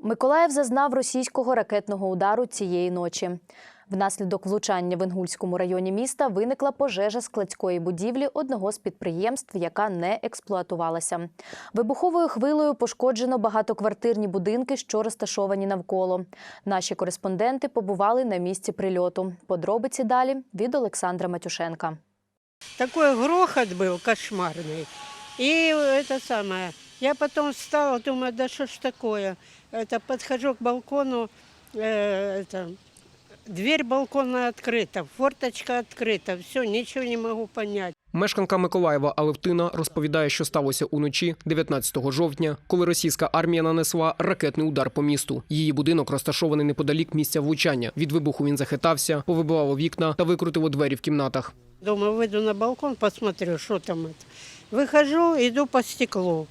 Миколаїв зазнав російського ракетного удару цієї ночі. Внаслідок влучання в Інгульському районі міста виникла пожежа складської будівлі одного з підприємств, яка не експлуатувалася. Вибуховою хвилею пошкоджено багатоквартирні будинки, що розташовані навколо. Наші кореспонденти побували на місці прильоту. Подробиці далі від Олександра Матюшенка. Такой грохот был кошмарный. И это самое, я потом встала, думаю, да что ж такое. Это подхожу к балкону, э, это, дверь балкона открыта, форточка открыта, все, ничего не могу понять. Мешканка Миколаєва Алевтина розповідає, що сталося уночі 19 жовтня, коли російська армія нанесла ракетний удар по місту. Її будинок розташований неподалік місця влучання. Від вибуху він захитався, повибивало вікна та викрутило двері в кімнатах. Думаю, выйду на балкон, посмотрю, что там это. Выхожу, иду по стеклу,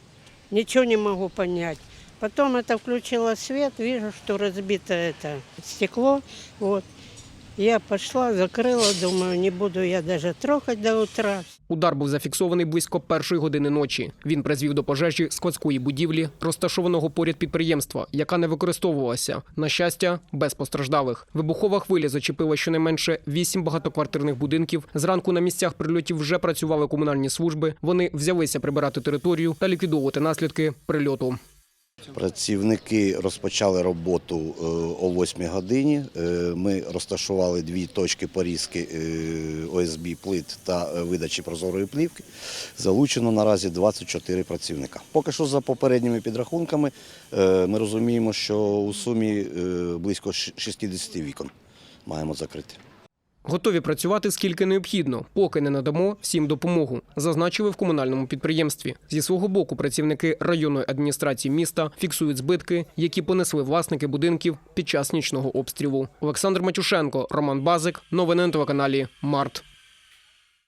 ничего не могу понять. Потом это включила свет, вижу, что разбито это стекло. Вот. Я пошла, закрыла, думаю, не буду я даже трогать до утра. Удар був зафіксований близько першої години ночі. Він призвів до пожежі складської будівлі, розташованого поряд підприємства, яка не використовувалася. На щастя, без постраждалих. Вибухова хвиля зачепила щонайменше вісім багатоквартирних будинків. Зранку на місцях прильотів вже працювали комунальні служби. Вони взялися прибирати територію та ліквідовувати наслідки прильоту. Працівники розпочали роботу е, о 8 годині. Е, Ми розташували дві точки порізки е, ОСБ плит та видачі прозорої плівки. Залучено наразі 24 працівника. Поки що за попередніми підрахунками ми розуміємо, що у сумі близько 60 вікон маємо закрити. Готові працювати скільки необхідно, поки не надамо всім допомогу, зазначили в комунальному підприємстві. Зі свого боку працівники районної адміністрації міста фіксують збитки, які понесли власники будинків під час нічного обстрілу. Олександр Матюшенко, Роман Базик. Новини на телеканалі Март.